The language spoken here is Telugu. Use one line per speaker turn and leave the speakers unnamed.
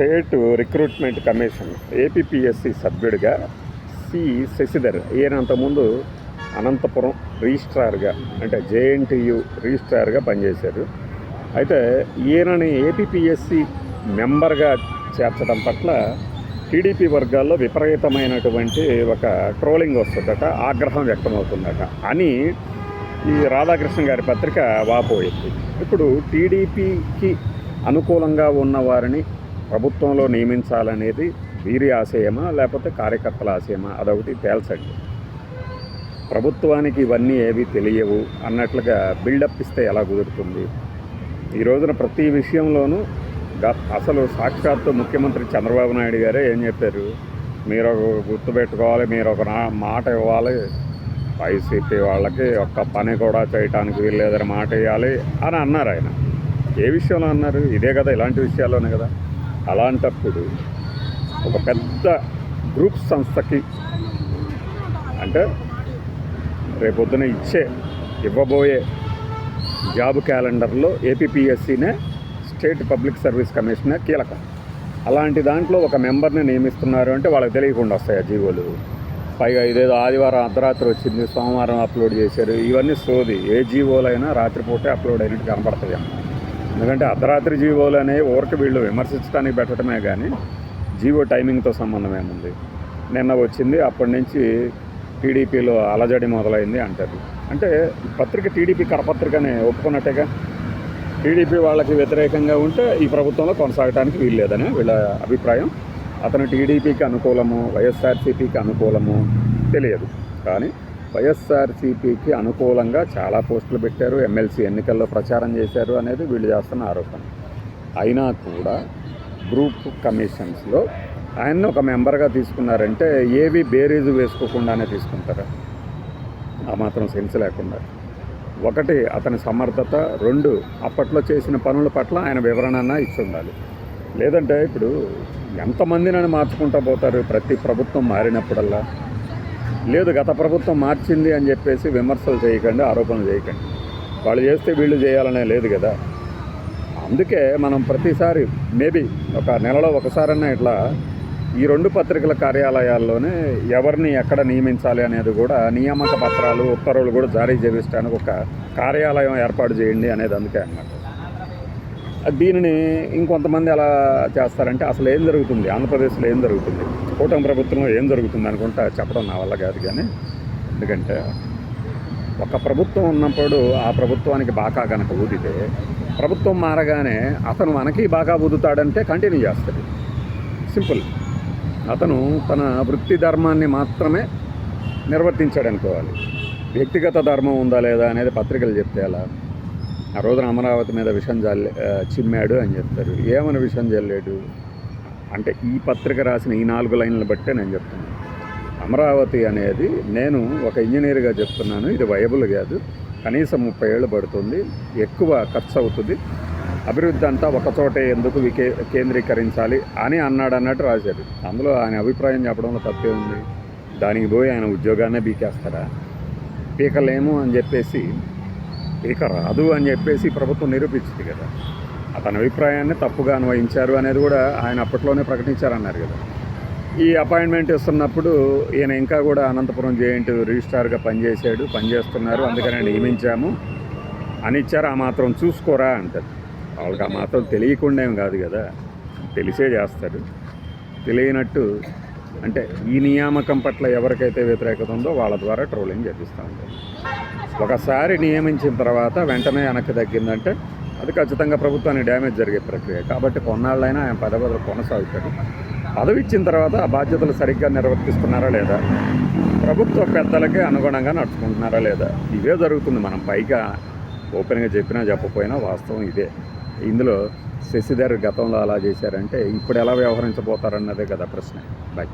స్టేట్ రిక్రూట్మెంట్ కమిషన్ ఏపీపీఎస్సి సభ్యుడిగా సి శశిధర్. ఈయన అంతకుముందు అనంతపురం రిజిస్ట్రార్గా అంటే జేఎన్టీయు రిజిస్ట్రార్గా పనిచేశారు. అయితే ఈయనని ఏపీపీఎస్సి మెంబర్గా చేర్చడం పట్ల టీడీపీ వర్గాల్లో విపరీతమైనటువంటి ఒక ట్రోలింగ్ వస్తుందట ఆగ్రహం వ్యక్తమవుతుందట అని ఈ రాధాకృష్ణ గారి పత్రిక వాపోయింది. ఇప్పుడు టీడీపీకి అనుకూలంగా ఉన్న వారిని ప్రభుత్వంలో నియమించాలనేది వీరి ఆశయమా లేకపోతే కార్యకర్తల ఆశయమా? అదొకటి తేల్చండి. ప్రభుత్వానికి ఇవన్నీ ఏవి తెలియవు అన్నట్లుగా బిల్డప్ ఇస్తే ఎలా కుదురుతుంది? ఈ రోజున ప్రతి విషయంలోనూ గ- అసలు సాక్షాత్తు ముఖ్యమంత్రి చంద్రబాబు నాయుడు గారే ఏం చెప్పారు? మీరు ఒక గుర్తుపెట్టుకోవాలి మీరు ఒక నా- మాట ఇవ్వాలి. వైసీపీ వాళ్ళకి ఒక్క పని కూడా చేయటానికి వీల్లేదని మాట ఇవ్వాలి అని అన్నారు ఆయన. ఏ విషయంలో అన్నారు? ఇదే కదా ఇలాంటి విషయాల్లోనే కదా. అలాంటప్పుడు ఒక పెద్ద గ్రూప్ సంస్థకి అంటే రేపొద్దున ఇచ్చే ఇవ్వబోయే జాబ్ క్యాలెండర్లో ఏపీపీఎస్సీనే స్టేట్ పబ్లిక్ సర్వీస్ కమిషనే కీలకం. అలాంటి దాంట్లో ఒక మెంబర్ని నియమిస్తున్నారు అంటే వాళ్ళకి తెలియకుండా వస్తాయి ఆ జీవోలు. పైగా ఇదేదో ఆదివారం అర్ధరాత్రి వచ్చింది సోమవారం అప్లోడ్ చేశారు ఇవన్నీ సోది. ఏ జీవోలైనా రాత్రిపూటే అప్లోడ్ అయినట్టు కనపడతాయి అన్నమాట. ఎందుకంటే అర్ధరాత్రి జీవోలు అనేవి ఊరికి వీళ్ళు విమర్శించడానికి పెట్టడమే కానీ జీవో టైమింగ్తో సంబంధం ఏముంది నిన్న వచ్చింది అప్పటి నుంచి టీడీపీలో అలజడి మొదలైంది అంటారు అంటే పత్రిక టీడీపీ కరపత్రికనే ఒప్పుకున్నట్టేగా? టీడీపీ వాళ్ళకి వ్యతిరేకంగా ఉంటే ఈ ప్రభుత్వంలో కొనసాగడానికి వీల్లేదని వీళ్ళ అభిప్రాయం. అతను టీడీపీకి అనుకూలము వైఎస్ఆర్సీపీకి అనుకూలము తెలియదు. కానీ వైఎస్ఆర్సీపీకి అనుకూలంగా చాలా పోస్టులు పెట్టారు. ఎమ్మెల్సీ ఎన్నికల్లో ప్రచారం చేశారు అనేది వీళ్ళు చేస్తున్న ఆరోపణ. అయినా కూడా గ్రూప్ కమిషన్స్లో ఆయన్ని ఒక మెంబర్గా తీసుకున్నారంటే ఏవి బేరీజు వేసుకోకుండానే తీసుకుంటారు. ఆ మాత్రం సెన్స్ లేకుండా. ఒకటి అతని సమర్థత. రెండు అప్పట్లో చేసిన పనుల పట్ల ఆయన వివరణ ఇచ్చి ఉండాలి. లేదంటే ఇప్పుడు ఎంతమందినని మార్చుకుంటా పోతారు? ప్రతి ప్రభుత్వం మారినప్పుడల్లా లేదు గత ప్రభుత్వం మార్చింది అని చెప్పేసి విమర్శలు చేయకండి ఆరోపణలు చేయకండి. వాళ్ళు చేస్తే వీళ్ళు చేయాలనే లేదు కదా. అందుకే మనం ప్రతిసారి మేబీ ఒక నెలలో ఒకసారన్నా ఇట్లా ఈ రెండు పత్రికల కార్యాలయాల్లోనే ఎవరిని ఎక్కడ నియమించాలి అనేది కూడా నియామక పత్రాలు ఉత్తర్వులు కూడా జారీ చేయించడానికి ఒక కార్యాలయం ఏర్పాటు చేయండి అనేది అందుకే అన్నమాట. దీనిని ఇంకొంతమంది ఎలా చేస్తారంటే అసలు ఏం జరుగుతుంది? ఆంధ్రప్రదేశ్లో ఏం జరుగుతుంది? కూటమి ప్రభుత్వంలో ఏం జరుగుతుంది అనుకుంటా చెప్పడం నా వల్ల కాదు కానీ ఎందుకంటే ఒక ప్రభుత్వం ఉన్నప్పుడు ఆ ప్రభుత్వానికి బాగా కనుక ఊదితే ప్రభుత్వం మారగానే అతను మనకి బాగా ఊదుతాడంటే కంటిన్యూ చేస్తాడు. సింపుల్. అతను తన వృత్తి ధర్మాన్ని మాత్రమే నిర్వర్తించాడు అనుకోవాలి వ్యక్తిగత ధర్మం ఉందా లేదా అనేది పత్రికలు చెప్తే అలా ఆ రోజున అమరావతి మీద విషం జల్లే చిమ్మాడు అని చెప్తారు. ఏమని విషం జల్లాడు? అంటే ఈ పత్రిక రాసిన ఈ నాలుగు లైన్లు బట్టే నేను చెప్తున్నాను అమరావతి అనేది నేను ఒక ఇంజనీర్గా చెప్తున్నాను. ఇది వయబుల్ కాదు. కనీసం ముప్పై ఏళ్ళు పడుతుంది. ఎక్కువ ఖర్చు అవుతుంది. అభివృద్ధి అంతా ఒకచోటే ఎందుకు వికే కేంద్రీకరించాలి అని అన్నాడు అన్నట్టు రాశారు అందులో ఆయన అభిప్రాయం చెప్పడంలో తప్పే ఉంది. దానికి పోయి ఆయన ఉద్యోగాన్నే బీకేస్తారా? పీకలేము అని చెప్పేసి ఇక రాదు అని చెప్పేసి ప్రభుత్వం నిరూపించింది కదా. అతని అభిప్రాయాన్ని తప్పుగా అన్వయించారు అనేది కూడా ఆయన అప్పట్లోనే ప్రకటించారన్నారు కదా. ఈ అపాయింట్మెంట్ ఇస్తున్నప్పుడు ఈయన ఇంకా కూడా అనంతపురం జేఎన్టీ రిజిస్ట్రార్గా పనిచేశాడు పనిచేస్తున్నారు అందుకనే నియమించాము. అని ఇచ్చారు ఆ మాత్రం చూసుకోరా అంటారు. వాళ్ళకి ఆ మాత్రం తెలియకుండా ఏం కాదు కదా. తెలిసే చేస్తారు. తెలియనట్టు అంటే ఈ నియామకం పట్ల ఎవరికైతే వ్యతిరేకత ఉందో వాళ్ళ ద్వారా ట్రోలింగ్ చేపిస్తూ ఉంటారు. ఒకసారి నియమించిన తర్వాత వెంటనే వెనక్కి తగ్గిందంటే అది ఖచ్చితంగా ప్రభుత్వానికి డ్యామేజ్ జరిగే ప్రక్రియ. కాబట్టి కొన్నాళ్ళైనా ఆయన పదవదలు కొనసాగుతాడు. పదవి ఇచ్చిన తర్వాత ఆ బాధ్యతలు సరిగ్గా నిర్వర్తిస్తున్నారా లేదా? ప్రభుత్వ పెద్దలకే అనుగుణంగా నడుచుకుంటున్నారా లేదా? ఇవే జరుగుతుంది. మనం పైగా ఓపెన్గా చెప్పినా చెప్పకపోయినా వాస్తవం ఇదే. ఇందులో శశిధర్ గతంలో అలా చేశారంటే ఇప్పుడు ఎలా వ్యవహరించబోతారన్నదే కదా ప్రశ్న. బాయ్